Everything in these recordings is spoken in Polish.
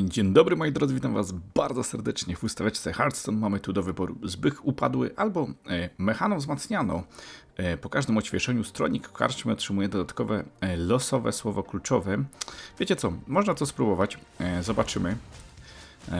Dzień dobry moi drodzy, witam was bardzo serdecznie w ustawiaczce Hearthstone. Mamy tu do wyboru zbych upadły albo e, mechaną wzmacnianą. E, po każdym odświeżeniu stronik karczmy otrzymuje dodatkowe e, losowe słowo kluczowe. Wiecie co, można to spróbować, zobaczymy.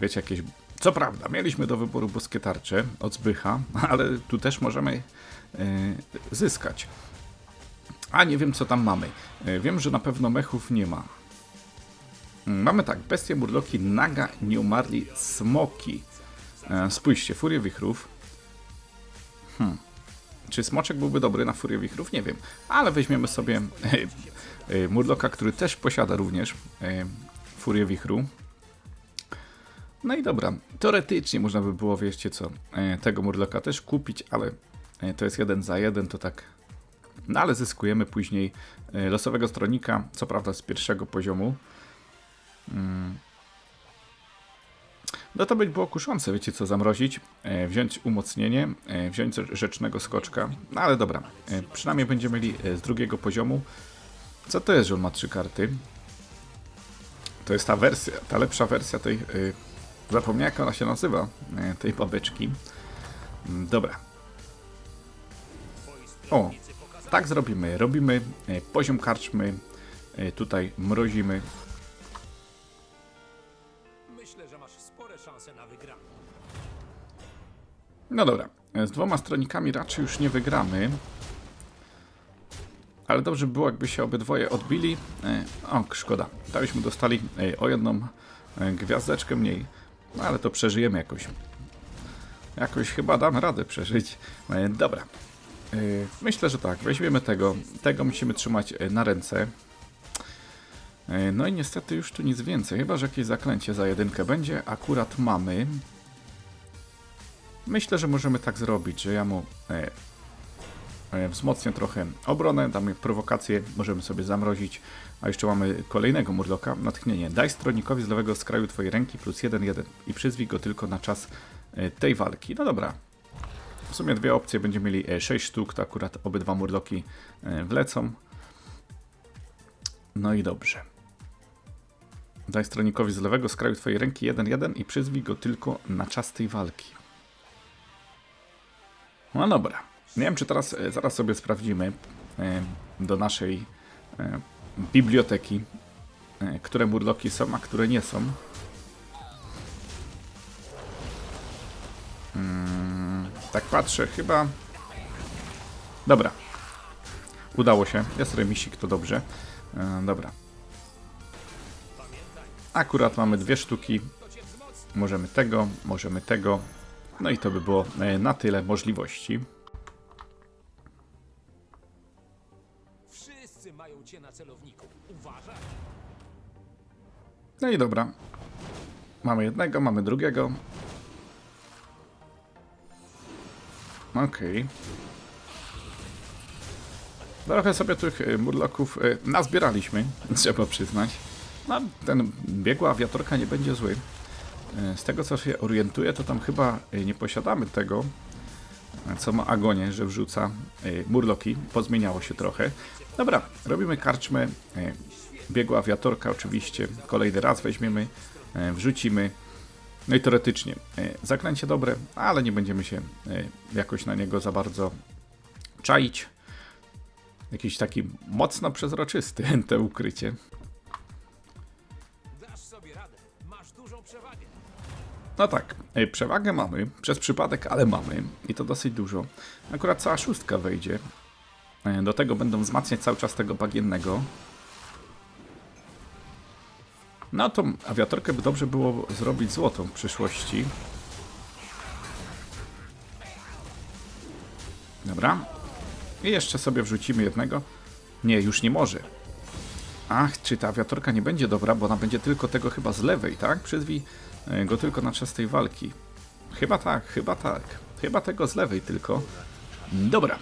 Wiecie, jakieś... Co prawda, mieliśmy do wyboru boskie tarcze od zbycha, ale tu też możemy zyskać. A nie wiem co tam mamy. Wiem, że na pewno mechów nie ma. Mamy tak, bestie, murloki, naga, nieumarli, smoki. E, spójrzcie, furię wichrów. Hmm. Czy smoczek byłby dobry na furię wichrów? Nie wiem. Ale weźmiemy sobie e, e, murloka, który też posiada również furię wichru. No i dobra, teoretycznie można by było, wiecie co, tego murloka też kupić, ale to jest jeden za jeden, to tak no ale zyskujemy później losowego stronika, co prawda z pierwszego poziomu. Mm. No to by było kuszące, wiecie co, zamrozić, e, wziąć umocnienie, e, wziąć rzecznego skoczka. No ale dobra, e, przynajmniej będziemy mieli e, z drugiego poziomu. Co to jest, że on ma trzy karty? To jest ta wersja, ta lepsza wersja tej, e, zapomniałem jak ona się nazywa, e, tej babeczki. Mm, Dobra. O, tak zrobimy. Robimy poziom karczmy, tutaj mrozimy. No dobra, z dwoma stronikami raczej już nie wygramy. Ale dobrze by było, jakby się obydwoje odbili. E, O, szkoda. To byśmy dostali o jedną e, gwiazdeczkę mniej. No ale to przeżyjemy jakoś. Jakoś chyba damy radę przeżyć. E, Dobra. Myślę, że tak. Weźmiemy tego. Tego musimy trzymać na ręce. No i niestety już tu nic więcej. Chyba, że jakieś zaklęcie za jedynkę będzie. Akurat mamy. Myślę, że możemy tak zrobić, że ja mu e, e, wzmocnię trochę obronę, damy prowokację, możemy sobie zamrozić, a jeszcze mamy kolejnego murloka, natchnienie. Daj stronikowi z lewego skraju twojej ręki plus 1-1 i przyzwij go tylko na czas e, tej walki. No dobra. W sumie dwie opcje, będziemy mieli e, 6 sztuk, to akurat obydwa murloki e, wlecą. No i dobrze. Daj stronikowi z lewego skraju twojej ręki 1-1 i przyzwij go tylko na czas tej walki. No dobra. Nie wiem, czy teraz e, zaraz sobie sprawdzimy e, do naszej e, biblioteki, które murloki są, a które nie są. Mm, tak patrzę, chyba. Dobra. Udało się. Jest remisik, to dobrze. Dobra. Akurat mamy dwie sztuki. Możemy tego, możemy tego. No i to by było e, na tyle możliwości. Wszyscy mają cię na celowniku. Uważaj! No i dobra. Mamy jednego, mamy drugiego. Okej. Trochę sobie tych e, murloków e, nazbieraliśmy, trzeba przyznać. No, ten biegła awiatorka nie będzie zły. E, Z tego co się orientuję, to tam chyba e, nie posiadamy tego, e, co ma Agonie, że wrzuca murloki. Pozmieniało się trochę. Dobra, robimy karczmę. Biegła awiatorka oczywiście. Kolejny raz weźmiemy, wrzucimy. No i teoretycznie zaklęcie dobre, ale nie będziemy się jakoś na niego za bardzo czaić. Jakiś taki mocno przezroczysty te ukrycie. No tak, e, przewagę mamy, przez przypadek, ale mamy i to dosyć dużo. Akurat cała szóstka wejdzie. E, Do tego będą wzmacniać cały czas tego bagiennego. No to awiatorkę by dobrze było zrobić złotą w przyszłości. Dobra. I jeszcze sobie wrzucimy jednego. Nie, już nie może. Ach, czy ta awiatorka nie będzie dobra, bo ona będzie tylko tego chyba z lewej, tak? Przyzwij e, go tylko na czas tej walki. Chyba tak, chyba tak. Chyba tego z lewej tylko. Dobra.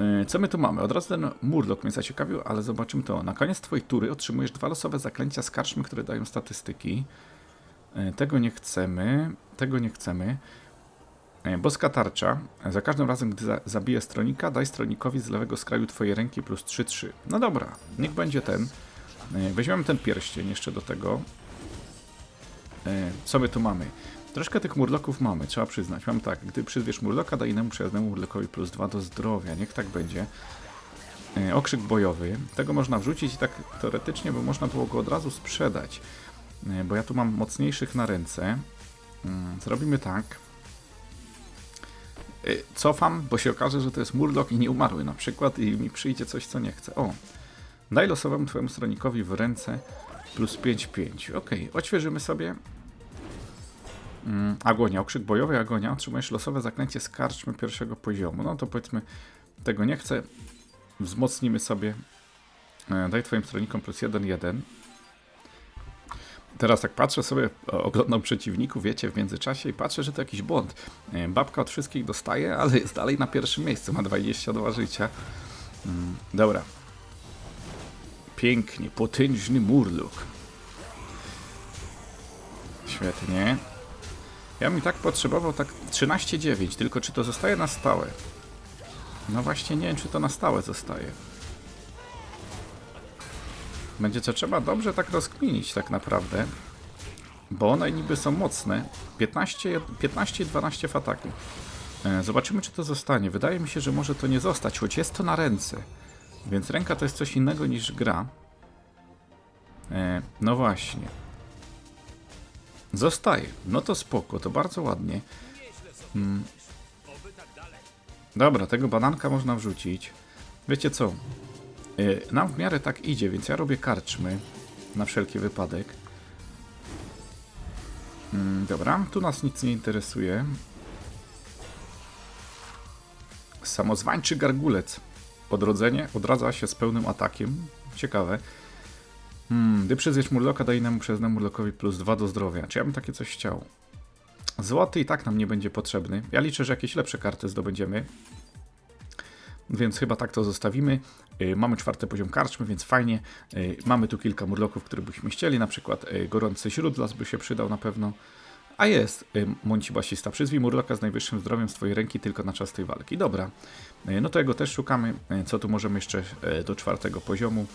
E, Co my tu mamy? Od razu ten murlock mnie zaciekawił, ale zobaczymy to. Na koniec twojej tury otrzymujesz dwa losowe zaklęcia z karczmy, które dają statystyki. E, Tego nie chcemy. Tego nie chcemy. E, Boska tarcza. Za każdym razem, gdy za zabije stronika, daj stronikowi z lewego skraju twojej ręki plus 3-3. No dobra, niech będzie ten. E, Weźmiemy ten pierścień jeszcze do tego. E, co my tu mamy? Troszkę tych murloków mamy, trzeba przyznać. Mam tak, gdy przyzwiesz murloka, daj innemu przyjaznemu murlokowi plus 2 do zdrowia. Niech tak będzie. E, okrzyk bojowy. Tego można wrzucić i tak teoretycznie, bo można było go od razu sprzedać. E, bo ja tu mam mocniejszych na ręce. Mm, Zrobimy tak. Cofam, bo się okaże, że to jest murlok i nie umarły na przykład i mi przyjdzie coś, co nie chcę. O, daj losowemu twojemu stronikowi w ręce plus 5-5. Ok, odświeżymy sobie. Mm, agonia, okrzyk bojowy, agonia. Otrzymujesz losowe zaklęcie z karczmy pierwszego poziomu. No to powiedzmy, tego nie chcę. Wzmocnimy sobie. E, Daj twoim stronnikom plus 1-1. Teraz tak patrzę sobie, oglądam przeciwników, wiecie, w międzyczasie i patrzę, że to jakiś błąd. E, Babka od wszystkich dostaje, ale jest dalej na pierwszym miejscu, ma 22 życia. Mm, dobra. Pięknie, potężny murluk. Świetnie. Ja bym tak potrzebował tak 13,9, tylko czy to zostaje na stałe? No właśnie nie wiem, czy to na stałe zostaje. Będzie to trzeba dobrze tak rozkminić tak naprawdę. Bo one niby są mocne. 15, 15 i 12 w ataku. E, Zobaczymy, czy to zostanie. Wydaje mi się, że może to nie zostać, choć jest to na ręce. Więc ręka to jest coś innego niż gra. E, no właśnie. Zostaje. No to spoko, to bardzo ładnie. Mm. Dobra, tego bananka można wrzucić. Wiecie co? Y, Nam w miarę tak idzie, więc ja robię karczmy. Na wszelki wypadek. Mm, Dobra, tu nas nic nie interesuje. Samozwańczy gargulec. Odrodzenie odradza się z pełnym atakiem. Ciekawe. Hmm, gdy przyzwiesz murloka, daj innemu przyjaznemu murlokowi plus 2 do zdrowia. Czy ja bym takie coś chciał? Złoty i tak nam nie będzie potrzebny. Ja liczę, że jakieś lepsze karty zdobędziemy. Więc chyba tak to zostawimy. Y, Mamy czwarty poziom karczmy, więc fajnie. Y, Mamy tu kilka murloków, które byśmy chcieli. Na przykład y, gorący śródlas by się przydał na pewno. A jest y, Monci Basista. Przyzwij murloka z najwyższym zdrowiem z twojej ręki tylko na czas tej walki. Dobra. Y, No to jego też szukamy. Y, Co tu możemy jeszcze y, do czwartego poziomu?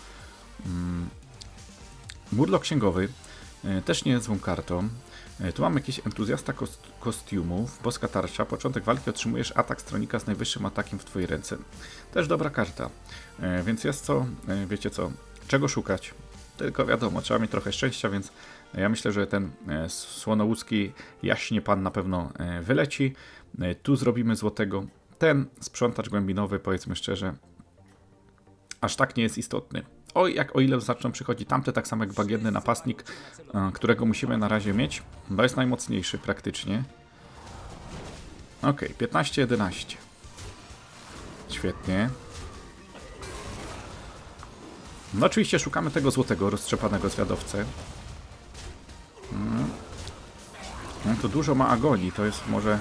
Mm. Murlok księgowy. y, Też nie jest złą kartą. E, Tu mam jakiś entuzjasta kost kostiumów, boska tarcza. Początek walki otrzymujesz atak stronika z najwyższym atakiem w twojej ręce. Też dobra karta. E, więc jest co, e, wiecie co, czego szukać. Tylko wiadomo, trzeba mieć trochę szczęścia, więc ja myślę, że ten e, słonołuski jaśnie pan na pewno e, wyleci. E, tu zrobimy złotego. Ten sprzątacz głębinowy, powiedzmy szczerze, aż tak nie jest istotny. O, jak o ile zaczną przychodzić tamte, tak samo jak bagienny napastnik, e, którego musimy na razie mieć. To jest najmocniejszy praktycznie. Ok, 15-11. Świetnie. No oczywiście szukamy tego złotego, roztrzepanego zwiadowcę. No to dużo ma agonii, to jest może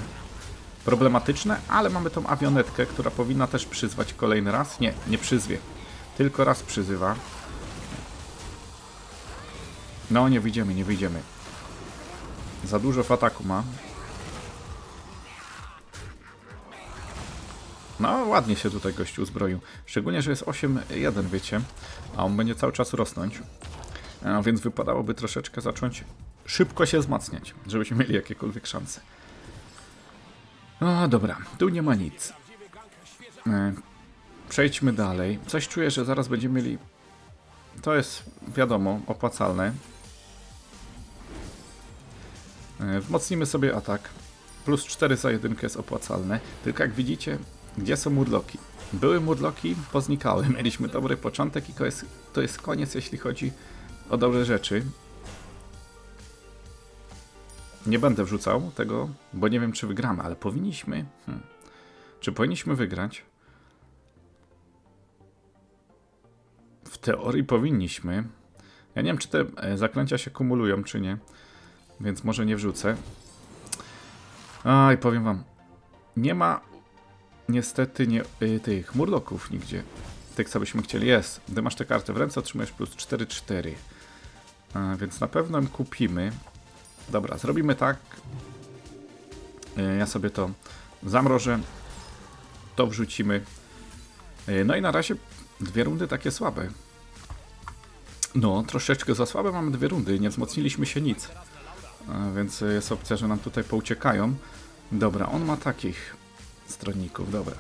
problematyczne, ale mamy tą awionetkę, która powinna też przyzwać kolejny raz. Nie, nie przyzwie. Tylko raz przyzywa. No, nie wyjdziemy, nie wyjdziemy. Za dużo w ataku ma. No, ładnie się tutaj gościu uzbroił. Szczególnie, że jest 8-1, wiecie. A on będzie cały czas rosnąć. A więc wypadałoby troszeczkę zacząć szybko się wzmacniać, żebyśmy mieli jakiekolwiek szanse. No dobra, tu nie ma nic. Przejdźmy dalej. Coś czuję, że zaraz będziemy mieli. To jest, wiadomo, opłacalne. E, Wzmocnimy sobie atak. Plus 4 za jedynkę jest opłacalne. Tylko jak widzicie, gdzie są murloki? Były murloki, poznikały. Mieliśmy dobry początek i to jest, to jest koniec, jeśli chodzi o dobre rzeczy. Nie będę wrzucał tego, bo nie wiem, czy wygramy, ale powinniśmy. Hmm. Czy powinniśmy wygrać? Teorii powinniśmy. Ja nie wiem, czy te e, zaklęcia się kumulują, czy nie. Więc może nie wrzucę. Aj, powiem wam. Nie ma niestety nie, y, tych murloków nigdzie. Tych, co byśmy chcieli. Jest. Gdy masz tę kartę w ręce, otrzymujesz plus 4-4. A, Więc na pewno ją kupimy. Dobra, zrobimy tak. Y, Ja sobie to zamrożę. To wrzucimy. Y, No i na razie dwie rundy takie słabe. No, troszeczkę za słabe mamy dwie rundy. Nie wzmocniliśmy się nic. E, Więc jest opcja, że nam tutaj pouciekają. Dobra, on ma takich stronników, dobra.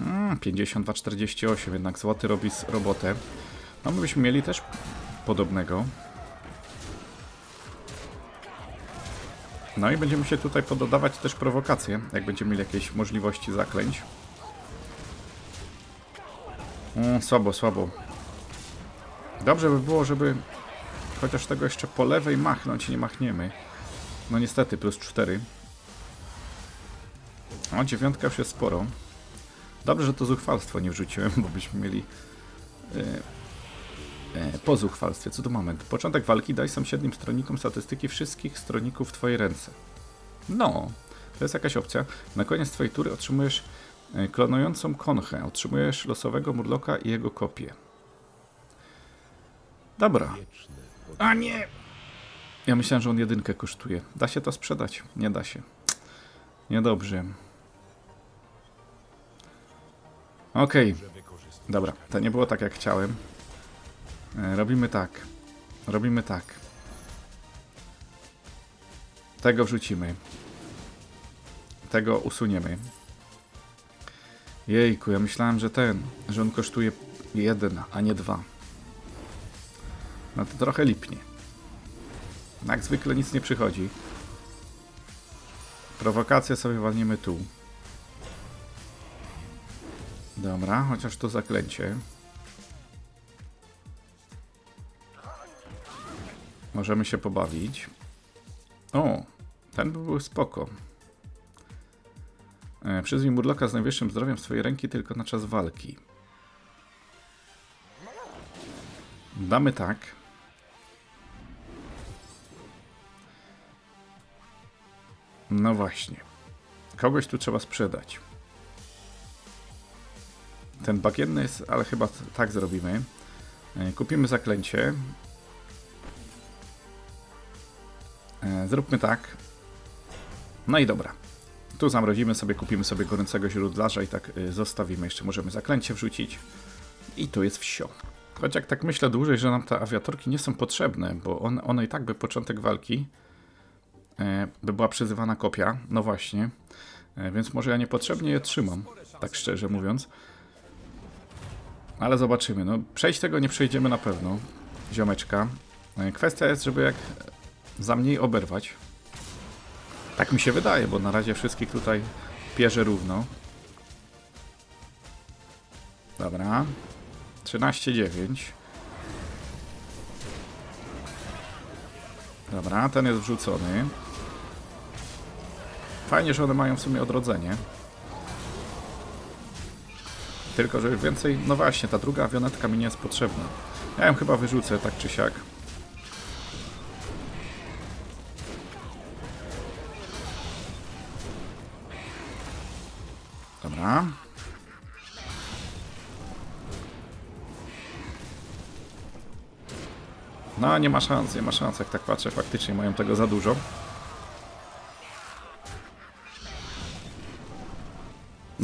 Mm, 52-48, jednak złoty robi robotę. No my byśmy mieli też podobnego. No i będziemy się tutaj pododawać też prowokacje, jak będziemy mieli jakieś możliwości zaklęć. Mm, słabo, słabo. Dobrze by było, żeby chociaż tego jeszcze po lewej machnąć, nie machniemy. No niestety, plus 4. O, dziewiątka już jest sporo. Dobrze, że to zuchwalstwo nie wrzuciłem, bo byśmy mieli e, po zuchwalstwie. Co tu mamy? Początek walki daj sąsiednim stronnikom statystyki wszystkich stronników w twojej ręce. No, to jest jakaś opcja. Na koniec twojej tury otrzymujesz e, klonującą konchę. Otrzymujesz losowego murloka i jego kopię. Dobra. A nie! Ja myślałem, że on jedynkę kosztuje. Da się to sprzedać? Nie da się. Niedobrze. Okej. Dobra, to nie było tak jak chciałem. E, Robimy tak. Robimy tak. Tego wrzucimy. Tego usuniemy. Jejku, ja myślałem, że ten, że on kosztuje jeden, a nie dwa. No to trochę lipnie. Jak zwykle nic nie przychodzi. Prowokację sobie walniemy tu. Dobra, chociaż to zaklęcie. Możemy się pobawić. O, ten by był spoko. E, Przyzwij Murloka z najwyższym zdrowiem swojej ręki tylko na czas walki. Damy tak. No właśnie. Kogoś tu trzeba sprzedać. Ten bagienny jest, ale chyba tak zrobimy. E, Kupimy zaklęcie. E, Zróbmy tak. No i dobra. Tu zamrozimy sobie, kupimy sobie gorącego źródlarza i tak y, zostawimy. Jeszcze możemy zaklęcie wrzucić. I to jest wsio. Choć jak tak myślę dłużej, że nam te awiatorki nie są potrzebne, bo one, one i tak by początek walki e, by była przyzywana kopia. No właśnie. E, więc może ja niepotrzebnie je trzymam, tak szczerze mówiąc. Ale zobaczymy. No, przejść tego nie przejdziemy na pewno, ziomeczka. E, Kwestia jest, żeby jak za mniej oberwać. Tak mi się wydaje, bo na razie wszystkich tutaj pierze równo. Dobra. 13,9. Dobra, ten jest wrzucony. Fajnie, że one mają w sumie odrodzenie. Tylko, że już więcej... No właśnie, ta druga awionetka mi nie jest potrzebna. Ja ją chyba wyrzucę, tak czy siak. Dobra. No, nie ma szans, nie ma szans, jak tak patrzę, faktycznie mają tego za dużo.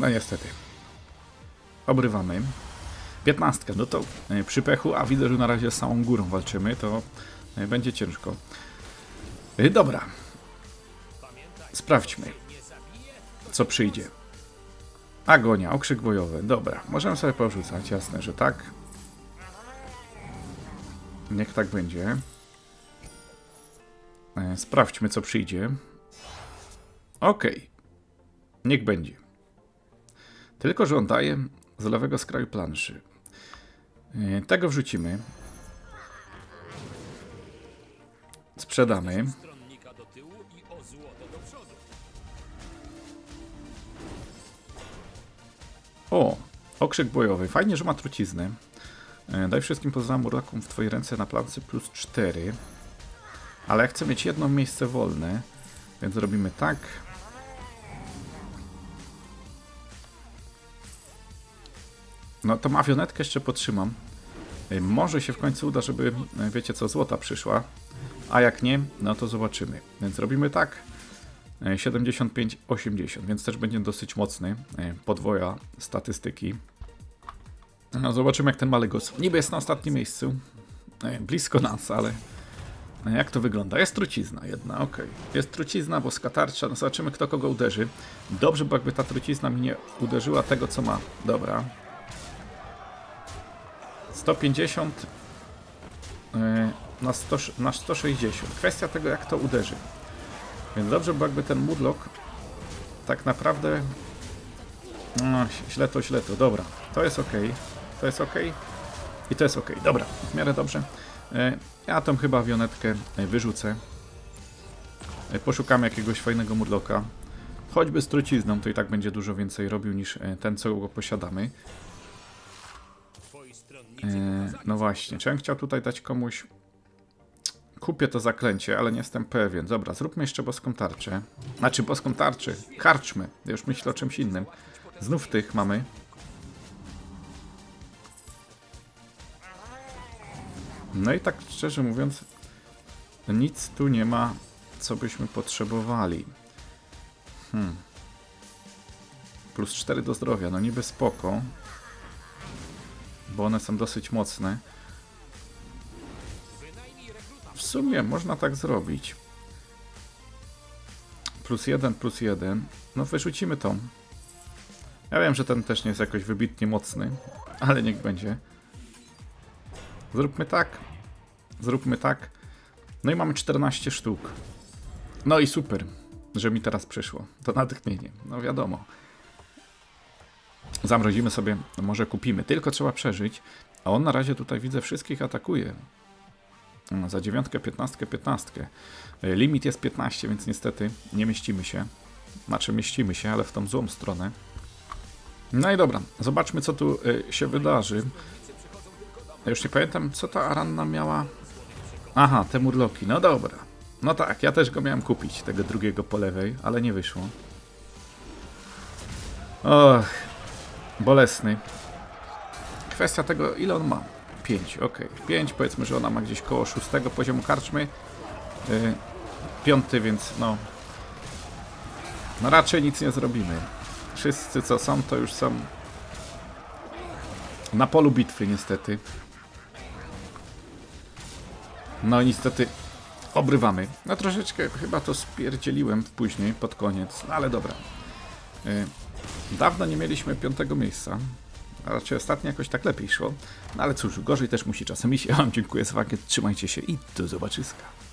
No niestety. Obrywamy. 15. No to e, przy pechu, a widzę, że na razie z samą górą walczymy, to e, będzie ciężko. E, Dobra. Sprawdźmy, co przyjdzie. Agonia, okrzyk bojowy. Dobra, możemy sobie porzucać, jasne, że tak. Niech tak będzie. Sprawdźmy, co przyjdzie. Okej. Niech będzie. Tylko, że on daje z lewego skraju planszy. E, Tego wrzucimy. Sprzedamy. O okrzyk bojowy. Fajnie, że ma truciznę. E, Daj wszystkim poza murakom w twojej ręce na plance plus 4. Ale ja chcę mieć jedno miejsce wolne, więc robimy tak. No tą awionetkę jeszcze potrzymam. E, Może się w końcu uda, żeby, e, wiecie co, złota przyszła. A jak nie, no to zobaczymy. Więc robimy tak. E, 75-80, więc też będzie dosyć mocny. e, Podwoja statystyki. No, zobaczymy jak ten Malegos. Niby jest na ostatnim miejscu. e, Blisko nas, ale A Jak to wygląda? Jest trucizna jedna, okej. Jest trucizna, bo skatarcza, no zobaczymy kto kogo uderzy. Dobrze, bo jakby ta trucizna mi nie uderzyła tego, co ma. Dobra. 150 yy, na, 100, na 160. Kwestia tego, jak to uderzy. Więc dobrze, bo jakby ten mudlock tak naprawdę... No, źle to, źle to. Dobra, to jest ok. To jest ok. I to jest ok. Dobra, w miarę dobrze. E, Ja tą chyba awionetkę e, wyrzucę. E, Poszukamy jakiegoś fajnego murloka. Choćby z trucizną, to i tak będzie dużo więcej robił niż e, ten, co go posiadamy. E, no właśnie, czy ja chciał tutaj dać komuś... Kupię to zaklęcie, ale nie jestem pewien. Dobra, zróbmy jeszcze boską tarczę. Znaczy boską tarczę. Karczmy. Już myślę o czymś innym. Znów tych mamy. No i tak szczerze mówiąc, nic tu nie ma, co byśmy potrzebowali. Hmm. Plus 4 do zdrowia, no niby spoko bo one są dosyć mocne. W sumie można tak zrobić. Plus jeden, plus jeden. No wyrzucimy tą. Ja wiem, że ten też nie jest jakoś wybitnie mocny, ale niech będzie. Zróbmy tak. Zróbmy tak. No i mamy 14 sztuk. No i super, że mi teraz przyszło. To natchnienie. No wiadomo. Zamrozimy sobie, może kupimy. Tylko trzeba przeżyć. A on na razie tutaj widzę wszystkich atakuje. No, Za dziewiątkę, piętnastkę, piętnastkę. Limit jest 15, więc niestety nie mieścimy się. Znaczy mieścimy się, ale w tą złą stronę. No i dobra, zobaczmy co tu e, się wydarzy. Już nie pamiętam, co ta Aranna miała. Aha, te murloki, no dobra. No tak, ja też go miałem kupić, tego drugiego po lewej, ale nie wyszło. Och, bolesny. Kwestia tego, ile on ma? 5, ok. 5, powiedzmy, że ona ma gdzieś koło 6 poziomu karczmy. Yy, piąty, więc no. No raczej nic nie zrobimy. Wszyscy co są, to już są na polu bitwy niestety. No niestety obrywamy. No troszeczkę chyba to spierdzieliłem później, pod koniec, no ale dobra. Yy, Dawno nie mieliśmy piątego miejsca. A raczej ostatnio jakoś tak lepiej szło. No ale cóż, gorzej też musi czasem iść. Ja wam dziękuję za uwagę, trzymajcie się i do zobaczyska.